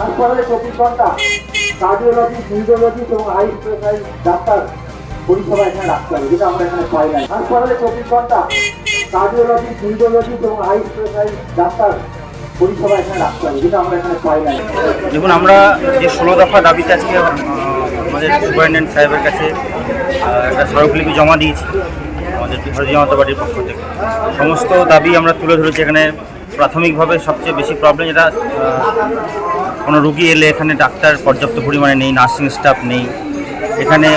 হাসপাতালে চব্বিশ ঘণ্টা কার্ডিওলজি নিউরোলজি এবং হাই স্পেশাল ডাক্তার পরিষেবা এখানে রাখতে হবে, যেটা আমরা এখানে পাই না। হাসপাতালে চব্বিশ ঘণ্টা কার্ডিওলজি নিউরোলজি এবং হাই স্পেশাল ডাক্তার পরিষেবা এখানে রাখতে হবে, যেটা আমরা এখানে পাই না। দেখুন, আমরা যে ষোলো দফা দাবিতে আজকে আমাদের সুপারিনটেন্ডেন্ট সাহেবের কাছে একটা স্মারকলিপি জমা দিয়েছি, আমাদের ভারতীয় জনতা পার্টির পক্ষ থেকে। সমস্ত দাবি আমরা তুলে ধরেছি এখানে। প্রাথমিকভাবে সবচেয়ে বেশি প্রবলেম যেটা কোনো রুগী এলে এখানে ডাক্তার পর্যাপ্ত পরিমাণে নেই, নার্সিং স্টাফ নেই। এখানে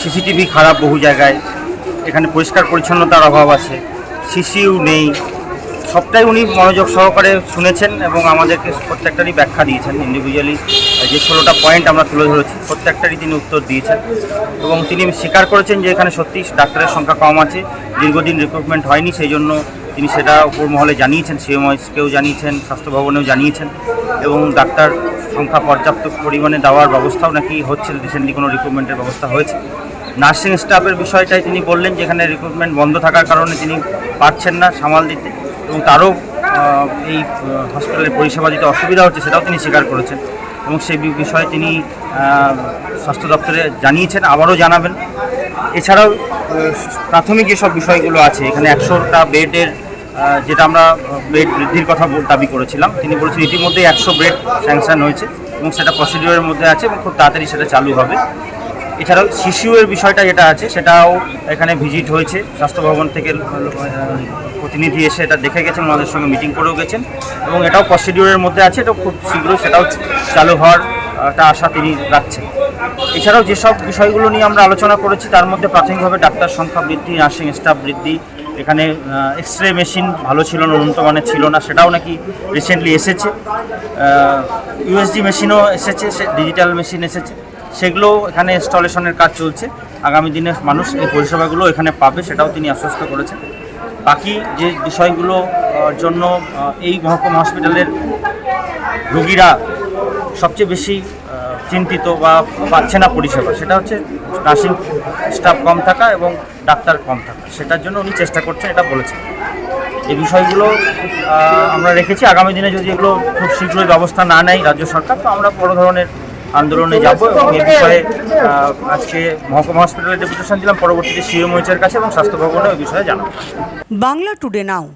সিসিটিভি খারাপ বহু জায়গায়। এখানে পরিষ্কার পরিচ্ছন্নতার অভাব আছে সিসিউ নেই। সবটাই উনি মনোযোগ সহকারে শুনেছেন এবং আমাদেরকে প্রত্যেকটারই ব্যাখ্যা দিয়েছেন ইন্ডিভিজুয়ালি যে ষোলোটা পয়েন্ট আমরা তুলে ধরেছি, প্রত্যেকটারই তিনি উত্তর দিয়েছেন। এবং তিনি স্বীকার করেছেন যে এখানে সত্যি ডাক্তারের সংখ্যা কম আছে, দীর্ঘদিন রিক্রুটমেন্ট হয়নি, সেই জন্য তিনি সেটা উপর মহলে জানিয়েছেন সিএমওএসকেও জানিয়েছেন, স্বাস্থ্য ভবনেও জানিয়েছেন। এবং ডাক্তার সংখ্যা পর্যাপ্ত পরিমাণে দেওয়ার ব্যবস্থাও নাকি হচ্ছে, রিসেন্টলি কোনো রিক্রুটমেন্টের ব্যবস্থা হয়েছে। নার্সিং স্টাফের বিষয়টাই তিনি বললেন যে এখানে রিক্রুটমেন্ট বন্ধ থাকার কারণে তিনি পারছেন না সামাল দিতে এবং তারও এই হসপিটালের পরিষেবা দিতে অসুবিধা হচ্ছে সেটাও তিনি স্বীকার করেছেন এবং সেই বিষয়ে তিনি স্বাস্থ্য দপ্তরে জানিয়েছেন, আবারও জানাবেন। এছাড়াও প্রাথমিক যেসব বিষয়গুলো আছে, এখানে একশোটা বেডের যেটা আমরা বেড বৃদ্ধির কথা দাবি করেছিলাম। তিনি বলেছেন ইতিমধ্যে একশো বেড স্যাংশন হয়েছে এবং সেটা প্রসিডিওরের মধ্যে আছে এবং খুব তাড়াতাড়ি সেটা চালু হবে। এছাড়াও শিশুর বিষয়টা যেটা আছে, সেটাও এখানে ভিজিট হয়েছে। স্বাস্থ্য ভবন থেকে প্রতিনিধি এসে এটা দেখে গেছেন আমাদের সঙ্গে মিটিং করেও গেছেন এবং এটাও প্রসিডিওরের মধ্যে আছে, এটা খুব শীঘ্রই সেটাও চালু হওয়ার একটা আশা তিনি রাখছেন। এছাড়াও যেসব বিষয়গুলো নিয়ে আমরা আলোচনা করেছি, তার মধ্যে প্রাথমিকভাবে ডাক্তার সংখ্যা বৃদ্ধি নার্সিং স্টাফ বৃদ্ধি এখানে এক্স রে মেশিন ভালো ছিল না উন্নত মানের ছিল না, সেটাও নাকি রিসেন্টলি এসেছে। ইউএসডি মেশিনও এসেছে ডিজিটাল মেশিন এসেছে। সেগুলো এখানে ইনস্টলেশনের কাজ চলছে। আগামী দিনে মানুষ এই পরিষেবাগুলো এখানে পাবে, সেটাও তিনি আশ্বস্ত করেছেন। বাকি যে বিষয়গুলো জন্য এই মহকুমা হসপিটালের রোগীরা সবচেয়ে বেশি চিন্তিত বা পাচ্ছে না পরিষেবা, সেটা হচ্ছে নার্সিং স্টাফ কম থাকা এবং ডাক্তার কম থাকা, সেটার জন্য উনি চেষ্টা করছেন, এটা বলেছেন। এই বিষয়গুলো আমরা রেখেছি, আগামী দিনে যদি এগুলো খুব শীঘ্রই ব্যবস্থা না নেয় রাজ্য সরকার, তো আমরা বড় ধরনের আন্দোলনে যাব এবং এই বিষয়ে আজকে মহকুমা হসপিটালে ডেপুটেশন দিলাম, পরবর্তীতে সিএমওইচের কাছে এবং স্বাস্থ্য ভবনে ওই বিষয়ে জানাব। বাংলা টুডে নাও